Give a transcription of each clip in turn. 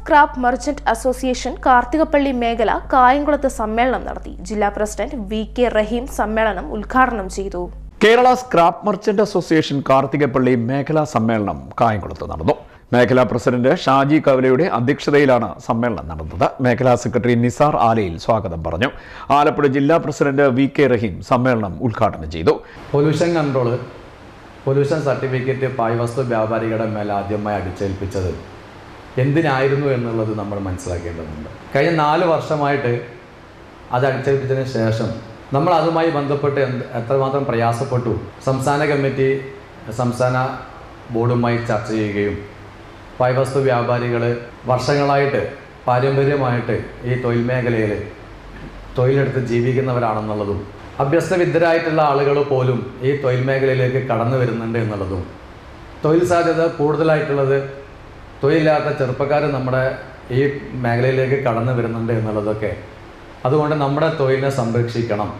Scrap merchant association Karthikappally മേഖല കായംകുളത്ത് സമ്മേളനം നടത്തി. ജില്ലാ പ്രസിഡന്റ് വി കെ റഹീം സമ്മേളനം ഉദ്ഘാടനം ചെയ്തു. Kerala scrap merchant association Karthikappally മേഖലാ സമ്മേളനം കായംകുളത്ത് നടന്നു. മേഖലാ പ്രസിഡന്റ് ഷാജി കവലയുടെ അധ്യക്ഷതയിലാണ് സമ്മേളനം നടന്നത്. മേഖലാ സെക്രട്ടറി നിസാർ ആലയിൽ സ്വാഗതം പറഞ്ഞു. ആലപ്പുഴ ജില്ലാ പ്രസിഡന്റ് വി കെ റഹീം സമ്മേളനം ഉദ്ഘാടനം ചെയ്തു. പൊല്യൂഷൻ കൺട്രോൾ പൊല്യൂഷൻ സർട്ടിഫിക്കറ്റ് പായ് വസ്തു വ്യാപാരികളുടെ മേൽ ആദ്യമായി അടിച്ചേൽപ്പിച്ചത് എന്തിനായിരുന്നു എന്നുള്ളത് നമ്മൾ മനസ്സിലാക്കേണ്ടതുണ്ട്. കഴിഞ്ഞ നാല് വർഷമായിട്ട് അത് അടിച്ചേൽപ്പിച്ചതിന് ശേഷം നമ്മൾ അതുമായി ബന്ധപ്പെട്ട് എത്രമാത്രം പ്രയാസപ്പെട്ടു. സംസ്ഥാന കമ്മിറ്റി സംസ്ഥാന ബോർഡുമായി ചർച്ച ചെയ്യുകയും പായ്വസ്തു വ്യാപാരികൾ വർഷങ്ങളായിട്ട് പാരമ്പര്യമായിട്ട് ഈ തൊഴിൽ മേഖലയിൽ തൊഴിലെടുത്ത് ജീവിക്കുന്നവരാണെന്നുള്ളതും അഭ്യസ്തവിദ്യരായിട്ടുള്ള ആളുകൾ പോലും ഈ തൊഴിൽ മേഖലയിലേക്ക് കടന്നു വരുന്നുണ്ട് എന്നുള്ളതും തൊഴിൽ സാധ്യത കൂടുതലായിട്ടുള്ളത് തൊഴിലില്ലാത്ത ചെറുപ്പക്കാർ നമ്മുടെ ഈ മേഖലയിലേക്ക് കടന്നു വരുന്നുണ്ട് എന്നുള്ളതൊക്കെ. അതുകൊണ്ട് നമ്മുടെ തൊഴിലിനെ സംരക്ഷിക്കണം.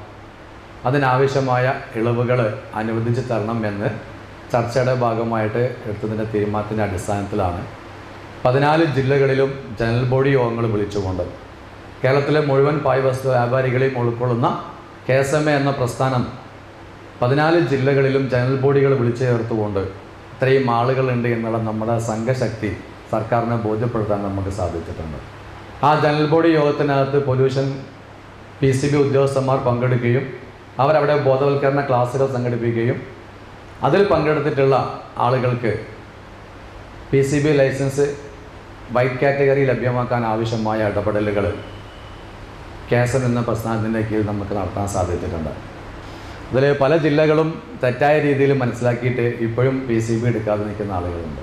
അതിനാവശ്യമായ ഇളവുകൾ അനുവദിച്ച് തരണം എന്ന് ചർച്ചയുടെ ഭാഗമായിട്ട് എടുത്തതിന്റെ തീരുമാനത്തിന്റെ അടിസ്ഥാനത്തിലാണ് പതിനാല് ജില്ലകളിലും ജനറൽ ബോഡി യോഗങ്ങൾ വിളിച്ചുകൊണ്ട്. കേരളത്തിലെ മുഴുവൻ പായ് വസ്തു വ്യാപാരികളെയും ഉൾക്കൊള്ളുന്ന കെ എസ് എം എ എന്ന പ്രസ്ഥാനം പതിനാല് ജില്ലകളിലും ജനറൽ ബോഡികൾ വിളിച്ചു ചേർത്തുകൊണ്ട് ഇത്രയും ആളുകളുണ്ട് എന്നുള്ള നമ്മുടെ സംഘശക്തി സർക്കാരിനെ ബോധ്യപ്പെടുത്താൻ നമുക്ക് സാധിച്ചിട്ടുണ്ട്. ആ ജനറൽ ബോഡി യോഗത്തിനകത്ത് പൊല്യൂഷൻ പി സി ബി ഉദ്യോഗസ്ഥന്മാർ പങ്കെടുക്കുകയും അവരവിടെ ബോധവൽക്കരണ ക്ലാസ്സുകൾ സംഘടിപ്പിക്കുകയും അതിൽ പങ്കെടുത്തിട്ടുള്ള ആളുകൾക്ക് P C B licence white category ലഭ്യമാക്കാൻ ആവശ്യമായ ഇടപെടലുകൾ കേസൻ എന്ന പ്രസ്ഥാനത്തിന്റെ കീഴിൽ നമുക്ക് നടത്താൻ സാധിച്ചിട്ടുണ്ട്. അതിൽ പല ജില്ലകളും തെറ്റായ രീതിയിൽ മനസ്സിലാക്കിയിട്ട് ഇപ്പോഴും പി സി ബി എടുക്കാതെ നിൽക്കുന്ന ആളുകളുണ്ട്.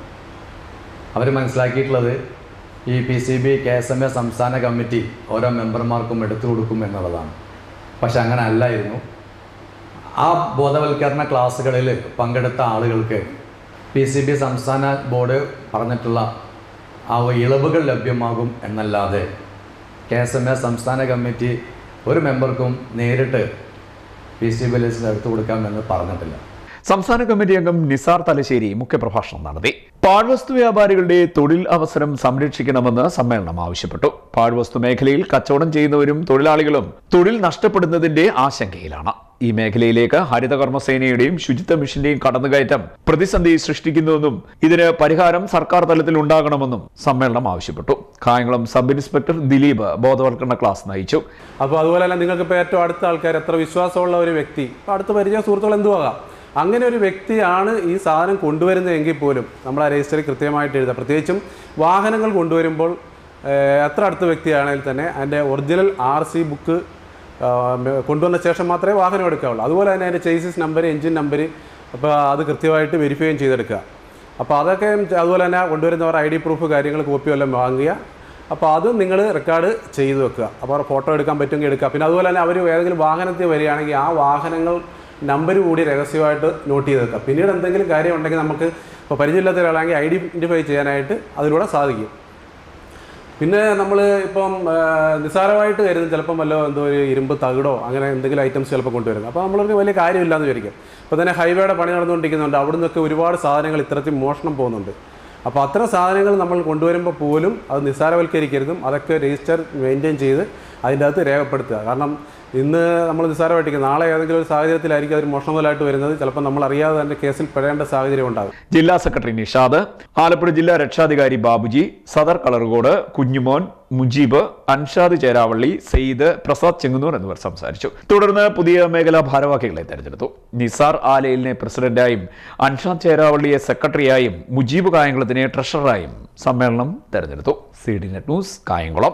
അവർ മനസ്സിലാക്കിയിട്ടുള്ളത് ഈ P C B K S M A സംസ്ഥാന കമ്മിറ്റി ഓരോ മെമ്പർമാർക്കും എടുത്തു കൊടുക്കും എന്നുള്ളതാണ്. പക്ഷെ അങ്ങനെ അല്ലായിരുന്നു. ആ ബോധവൽക്കരണ ക്ലാസ്സുകളിൽ പങ്കെടുത്ത ആളുകൾക്ക് പി സി ബി സംസ്ഥാന ബോർഡ് പറഞ്ഞിട്ടുള്ള ആ ഇളവുകൾ ലഭ്യമാകും എന്നല്ലാതെ കെ എസ് എം എ സംസ്ഥാന കമ്മിറ്റി ഒരു മെമ്പർക്കും നേരിട്ട് പി സി ബി ലിസ്റ്റിൽ എടുത്തു കൊടുക്കാമെന്ന് പറഞ്ഞിട്ടില്ല. സംസ്ഥാന കമ്മിറ്റി അംഗം നിസാർ തലശ്ശേരി മുഖ്യപ്രഭാഷണം നടത്തി. പാഴ്വസ്തു വ്യാപാരികളുടെ തൊഴിൽ അവസരം സംരക്ഷിക്കണമെന്ന് സമ്മേളനം ആവശ്യപ്പെട്ടു. പാഴ്വസ്തു മേഖലയിൽ കച്ചവടം ചെയ്യുന്നവരും തൊഴിലാളികളും തൊഴിൽ നഷ്ടപ്പെടുന്നതിന്റെ ആശങ്കയിലാണ്. ഈ മേഖലയിലേക്ക് ഹരിതകർമ്മസേനയുടെയും ശുചിത്വ മിഷന്റെയും കടന്നുകയറ്റം പ്രതിസന്ധി സൃഷ്ടിക്കുന്നുവെന്നും ഇതിന് പരിഹാരം സർക്കാർ തലത്തിൽ ഉണ്ടാകണമെന്നും സമ്മേളനം ആവശ്യപ്പെട്ടു. കായംകുളം സബ് ഇൻസ്പെക്ടർ ദിലീപ് ബോധവൽക്കരണ ക്ലാസ് നയിച്ചു. അപ്പോൾ അതുപോലെ തന്നെ നിങ്ങൾക്ക് ഇപ്പോൾ ഏറ്റവും അടുത്ത ആൾക്കാർ എത്ര വിശ്വാസമുള്ള ഒരു വ്യക്തി? അടുത്ത് പരിചയ സുഹൃത്തുക്കൾ എന്തുവാകാം? അങ്ങനെ ഒരു വ്യക്തിയാണ് ഈ സാധനം കൊണ്ടുവരുന്നതെങ്കിൽ പോലും നമ്മൾ ആ രജിസ്റ്ററിൽ കൃത്യമായിട്ട് എഴുതുക പ്രത്യേകിച്ചും വാഹനങ്ങൾ കൊണ്ടുവരുമ്പോൾ എത്ര അടുത്ത വ്യക്തിയാണെങ്കിൽ തന്നെ അതിന്റെ ഒറിജിനൽ ആർ സി ബുക്ക് കൊണ്ടുവന്ന ശേഷം മാത്രമേ വാഹനം എടുക്കാവുള്ളൂ. അതുപോലെ തന്നെ അതിന്റെ ചേസിസ് നമ്പർ എഞ്ചിൻ നമ്പർ അപ്പോൾ അത് കൃത്യമായിട്ട് വെരിഫൈയും ചെയ്തെടുക്കുക. അപ്പോൾ അതൊക്കെ അതുപോലെ തന്നെ കൊണ്ടുവരുന്നവർ ഐ ഡി പ്രൂഫ് കാര്യങ്ങൾ കോപ്പി എല്ലാം വാങ്ങുക. അപ്പോൾ അതും നിങ്ങൾ റെക്കോർഡ് ചെയ്ത് വെക്കുക. അപ്പോൾ ഫോട്ടോ എടുക്കാൻ പറ്റുമെങ്കിൽ എടുക്കുക. പിന്നെ അതുപോലെ തന്നെ അവർ ഏതെങ്കിലും വാഹനത്തിൽ വരികയാണെങ്കിൽ ആ വാഹനങ്ങൾ നമ്പർ കൂടി രഹസ്യമായിട്ട് നോട്ട് ചെയ്ത് വെക്കാം. പിന്നീട് എന്തെങ്കിലും കാര്യം ഉണ്ടെങ്കിൽ നമുക്ക് ഇപ്പോൾ പരിചയമില്ലാത്ത ഒരാളാണെങ്കിൽ ഐഡന്റിഫൈ ചെയ്യാനായിട്ട് അതിലൂടെ സാധിക്കും. പിന്നെ നമ്മൾ ഇപ്പം നിസ്സാരമായിട്ട് കരുതും ചിലപ്പം വല്ല എന്തോ ഒരു ഇരുമ്പ് തകിടോ അങ്ങനെ എന്തെങ്കിലും ഐറ്റംസ് ചിലപ്പോൾ കൊണ്ടുവരും. അപ്പോൾ നമ്മൾക്ക് വലിയ കാര്യമില്ലാന്ന് വിചാരിക്കും. അപ്പോൾ തന്നെ ഹൈവേയുടെ പണി നടന്നുകൊണ്ടിരിക്കുന്നുണ്ട്. അവിടെ നിന്നൊക്കെ ഒരുപാട് സാധനങ്ങൾ ഇത്തരത്തിൽ മോഷണം പോകുന്നുണ്ട്. അപ്പോൾ അത്തരം സാധനങ്ങൾ നമ്മൾ കൊണ്ടുവരുമ്പോൾ പോലും അത് നിസ്സാരവൽക്കരിക്കരുതും. അതൊക്കെ രജിസ്റ്റർ മെയിന്റെയിൻ ചെയ്ത് അതിന്റെ അകത്ത് രേഖപ്പെടുത്തുക. കാരണം ഇന്ന് നമ്മൾ നിസ്സാരമായിട്ടിരിക്കും നാളെ ഏതെങ്കിലും ഒരു സാഹചര്യത്തിലായിരിക്കും അതൊരു മോഷണം മുതലായിട്ട് വരുന്നത്. ചിലപ്പോൾ നമ്മൾ അറിയാതെ തന്നെ കേസിൽ പെടേണ്ട സാഹചര്യം ഉണ്ടാകും. ജില്ലാ സെക്രട്ടറി നിഷാദ് ആലപ്പുഴ ജില്ലാ രക്ഷാധികാരി ബാബുജി സദർ കളറുകോട് കുഞ്ഞുമോൻ മുജീബ് അൻഷാദ് ചേരാവള്ളി സെയ്ദ് പ്രസാദ് ചെങ്ങന്നൂർ എന്നിവർ സംസാരിച്ചു. തുടർന്ന് പുതിയ മേഖലാ ഭാരവാഹികളെ തെരഞ്ഞെടുത്തു. നിസാർ ആലയിലിനെ പ്രസിഡന്റായും അൻഷാദ് ചേരാവള്ളിയെ സെക്രട്ടറിയായും മുജീബ് കായംകുളത്തിനെ ട്രഷററായും സമ്മേളനം തെരഞ്ഞെടുത്തു. C D net news Kayamkulam.